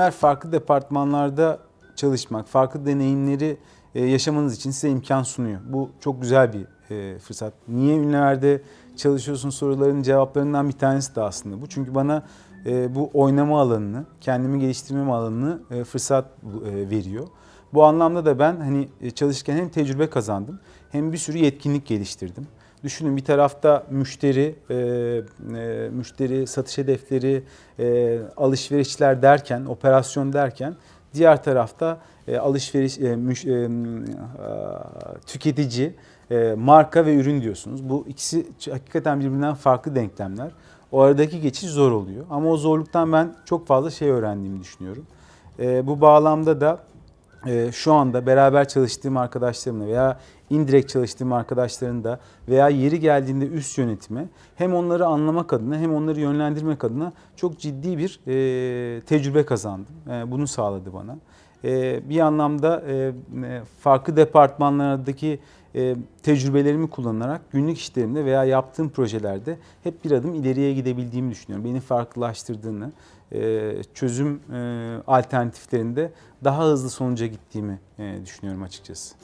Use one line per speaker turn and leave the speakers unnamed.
evvel farklı departmanlarda çalışmak, farklı deneyimleri e, yaşamanız için size imkan sunuyor. Bu çok güzel bir e, fırsat. Niye ünlülerde çalışıyorsun sorularının cevaplarından bir tanesi de aslında bu. Çünkü bana e, bu oynama alanını, kendimi geliştirmem alanını fırsat veriyor. Bu anlamda da ben hani çalışırken hem tecrübe kazandım hem bir sürü yetkinlik geliştirdim. Düşünün bir tarafta müşteri, e, e, müşteri satış hedefleri, e, alışverişler derken, operasyon derken diğer tarafta e, alışveriş, e, müş, e, a, tüketici, e, marka ve ürün diyorsunuz. Bu ikisi hakikaten birbirinden farklı denklemler. O aradaki geçiş zor oluyor. Ama o zorluktan ben çok fazla şey öğrendiğimi düşünüyorum. E, bu bağlamda da e, şu anda beraber çalıştığım arkadaşlarımla veya indirekt çalıştığım arkadaşların da veya yeri geldiğinde üst yönetime hem onları anlamak adına hem onları yönlendirmek adına çok ciddi bir e, tecrübe kazandım. E, bunu sağladı bana. E, bir anlamda e, e, farklı departmanlardaki e, tecrübelerimi kullanarak günlük işlerimde veya yaptığım projelerde hep bir adım ileriye gidebildiğimi düşünüyorum. Beni farklılaştırdığını, çözüm alternatiflerinde daha hızlı sonuca gittiğimi düşünüyorum açıkçası.